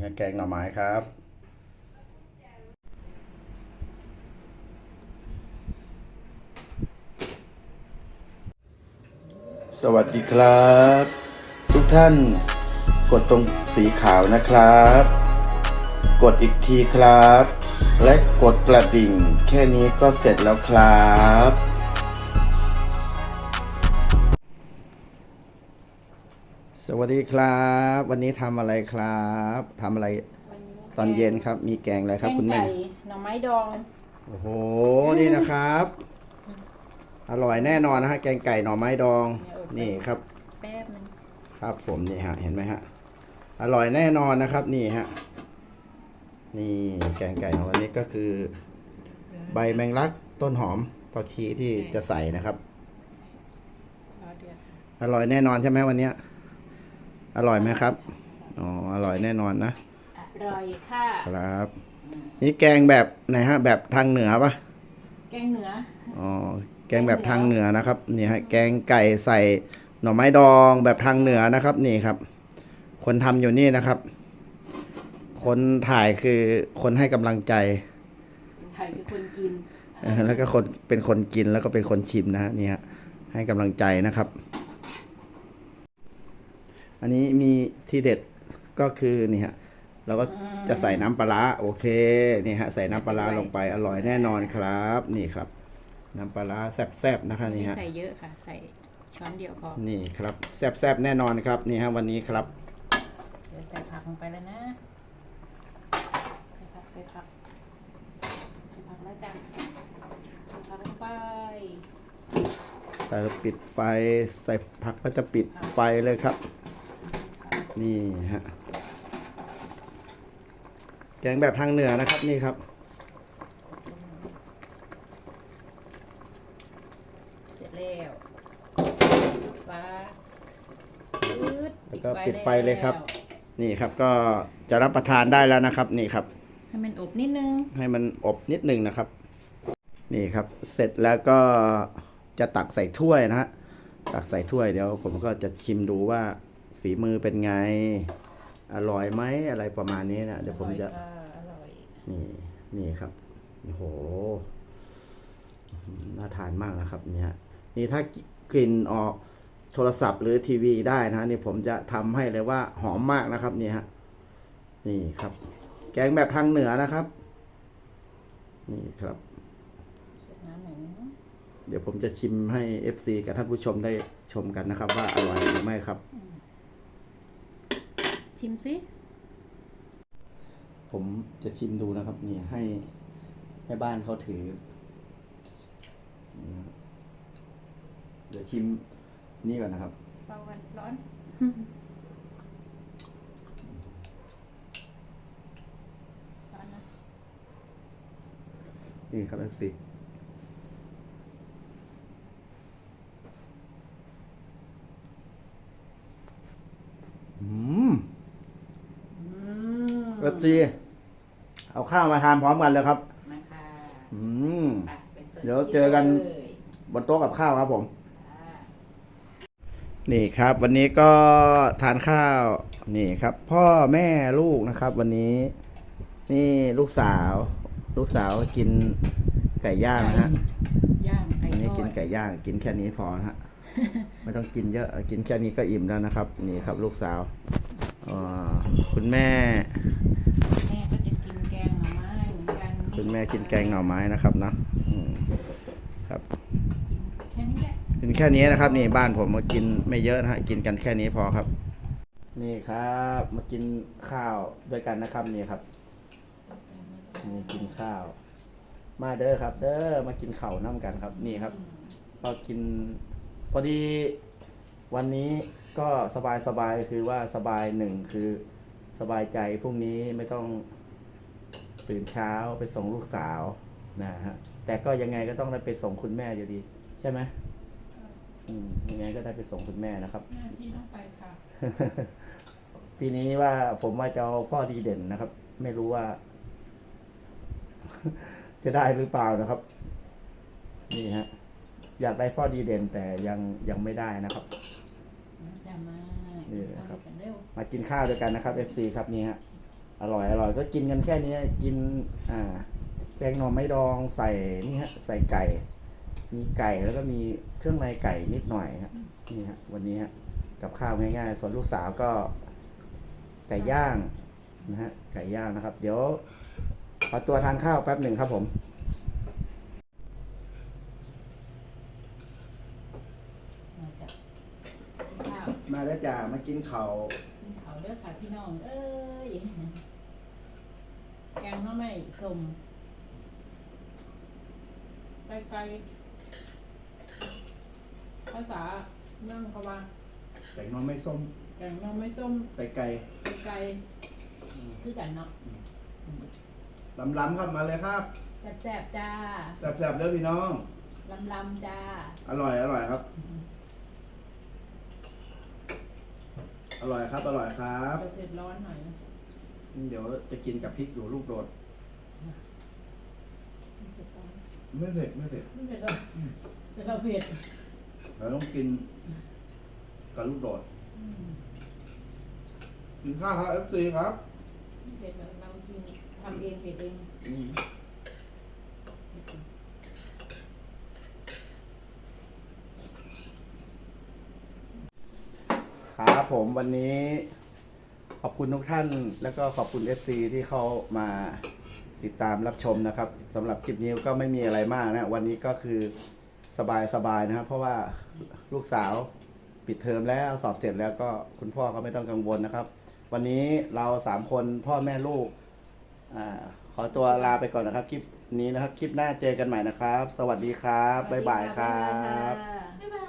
นี่แกงหน่อไม้ครับ สวัสดีครับ ทุกท่านกดตรงสีขาวนะครับ กดอีกทีครับ และกดกระดิ่ง แค่นี้ก็เสร็จแล้วครับ สวัสดีครับ วันนี้ทำอะไรครับทำอะไรวันนี้ตอนเย็นครับ มีแกงอะไรครับแกงคุณแม่ไก่หน่อไม้ดอง โอ้โหนี่นะครับ อร่อยแน่นอนนะฮะแกงไก่หน่อไม้ดองนี่ครับ แป๊บนึงครับผมนี่ฮะเห็นไหมฮะอร่อยแน่นอนนะครับ นี่ฮะนี่แกงไก่ของวันนี้ก็คือ ใบแมงลักต้นหอมผักชีที่จะใส่นะครับ รอเดือดอร่อยแน่นอนใช่ไหมวันเนี้ย อร่อยไหมครับ อ๋อ อร่อยแน่นอนนะ อร่อยค่ะ ครับ นี่แกงแบบไหนฮะ แบบทางเหนือปะแกงเหนือ อ๋อ แกงแบบทางเหนือนะครับ นี่ฮะ แกงไก่ใส่หน่อไม้ดองแบบทางเหนือนะครับ นี่ครับ คนทำอยู่นี่นะครับ คนถ่ายคือคนให้กำลังใจไทยคือคนกินเออแล้วก็คนเป็นคนกินแล้วก็เป็นคนชิมนะฮะนี่ฮะให้กำลังใจนะครับ อันนี้มีที่เด็ดก็คือนี่ฮะเราก็จะใส่น้ำปลาร้าโอเคนี่ฮะใส่น้ำปลาร้าลงไปอร่อยแน่นอนครับ นี่ครับ น้ำปลาร้าแซ่บๆนะคะนี่ไม่ฮะใส่เยอะค่ะ ใส่ช้อนเดียวพอนี่ครับแซ่บๆแน่นอนครับนี่ฮะวันนี้ครับเดี๋ยวใส่ผักลงไปแล้วนะใส่ผักใส่ผักใส่ผักแล้วจ้ะใส่ผักลงไปแต่ปิดไฟใส่ผักก็จะปิดไฟเลยครับ นี่ฮะ แกงแบบทางเหนือนะครับนี่ครับ เสร็จแล้วฟ้าปื๊ดแล้วก็ปิดไฟเลยครับ นี่ครับก็จะรับประทานได้แล้วนะครับ นี่ครับ ให้มันอบนิดนึง ให้มันอบนิดหนึ่งนะครับ นี่ครับ เสร็จแล้วก็จะตักใส่ถ้วยนะฮะตักใส่ถ้วยเดี๋ยวผมก็จะชิมดูว่า ฝีมือเป็นไง อร่อยไหมอะไรประมาณนี้นะเดี๋ยวผมจะ อร่อยค่ะอร่อยนี่นี่ครับโอ้โหอื้อหือน่าทานมากนะครับ เนี่ยฮะนี่ถ้ากลิ่นออกโทรศัพท์หรือทีวีได้นะนี่ผมจะทำให้เลยว่าหอมมากนะครับนี่ฮะนี่ครับ แกงแบบทางเหนือนะครับ นี่ครับเสร็จน้ำหน่อยนะเดี๋ยวผมจะชิมให้ FC กับท่านผู้ชมได้ชมกันนะครับ ว่าอร่อยหรือไม่ครับ ชิมสิผมจะชิมดูนะครับ นี่ให้ให้บ้านเขาถือนี่นะครับเดี๋ยวชิมนี่ก่อนนะครับเบากันร้อนร้อนนะนี่ครับ FC อืม อื ม FC เอาข้าวมาทานพร้อมกันเลยครับมาค่ะอืม ไปไปปิเดี๋ยวเจอกัน เลยบนโต๊ะกับข้าวครับผม ค่ะ นี่ครับ วันนี้ก็ทานข้าวนี่ครับ พ่อแม่ลูกนะครับ วันนี้ นี่ลูกสาว ลูกสาวกินไก่ย่างนะฮะย่างไก่วันนี้ทอกินดไก่ย่าง กินแค่นี้พอนะฮะ ไม่ต้องกินเยอะกินแค่นี้ก็อิ่มแล้วนะครับ นี่ครับ ลูกสาวอ่า คุณแม่ แม่ก็จะกินแกงหน่อไม้เหมือนกันคุณแม่กินแกงหน่อไม้นะครับเนาะอืมครับกินแค่นี้แหละกินแค่นี้นะครับ นี่บ้านผมมากินไม่เยอะนะฮะกินกันแค่นี้พอครับ นี่ครับ มากินข้าวด้วยกันนะครับนี่ครับนี่กินข้าว มาเด้อครับ เด้อมากินข้าวน้ำกันครับ นี่ครับ พอกินพอดี วันนี้ก็สบายสบายๆคือว่าสบายหนึ่งคือสบายใจพรุ่งนี้ไม่ต้องตื่นเช้าไปส่งลูกสาวนะฮะแต่ก็ยังไงก็ต้องได้ไปส่งคุณแม่อยู่ดี ใช่ไหมอืมยังไงก็ได้ไปส่งคุณแม่นะครับหน้าที่ต้องไปค่ะ ปีนี้ว่าผมว่าจะเอาพ่อดีเด่นนะครับ ไม่รู้ว่า จะได้หรือเปล่านะครับ นี่ฮะ อยากได้พ่อดีเด่นแต่ยังยังไม่ได้นะครับ จะมานี่นะครับเอากันเร็วมากินข้าวด้วยกันนะครับ FC ครับนี่ฮะอร่อยอร่อยก็กินกันแค่นี้กินอ่าแกงหน่อไม้ดองใส่นี่ฮะใส่ไก่ มีไก่แล้วก็มีเครื่องในไก่นิดหน่อยฮะนี่ฮะวันนี้ฮะกับข้าวง่ายๆ ส่วนลูกสาวก็ ไก่ย่างนะฮะไก่ย่างนะครับ เดี๋ยวขอตัวทานข้าวแป๊บหนึ่งครับผม มาจากข้าว มาแล้ว จ้ามากินข้าวกินเขาวเด้อค่ะพี่น้อง เอ้ยแกงหน้อไม่สมไก่ไก่ภาษาเมืองเขาว่าใส่น้องไม่ส้มแกงหน้อไม่ส้มใส่ไก่ไก่ไก่คือกันเนาะล้ำๆครับมาเลยครับแซ่บๆจ้าแซ่บๆเด้อพี่น้องลำๆจ้า อร่อยอร่อยครับ อร่อยครับ อร่อยครับ เผ็ดร้อนหน่อยเดี๋ยวจะกินกับพริกอยู่ลูกโดด เผ็ดร้อนไม่เผ็ดไม่เผ็ดไม่เผ็ดหรอกแต่เราเผ็ดเราต้องกินกับลูกโดด อืมกินข้าวครับเอฟซีครับไม่เผ็ดหรอกเรากินทำเองเผ็ดเอง ครับผมวันนี้ ขอบคุณทุกท่าน แล้วก็ขอบคุณ FC ที่เขามาติดตามรับชมนะครับสำหรับคลิปนี้ก็ไม่มีอะไรมากนะ วันนี้ก็คือสบายสบายนะครับ เพราะว่าลูกสาวปิดเทอมแล้วสอบเสร็จแล้วก็คุณพ่อก็ไม่ต้องกังวลนะครับ วันนี้เราสามคนพ่อแม่ลูกอขอตัวลาไปก่อนนะครับ คลิปนี้นะครับ คลิปหน้าเจอกันใหม่นะครับ สวัสดีครับ บ๊ายบายครับ บ๊ายบาย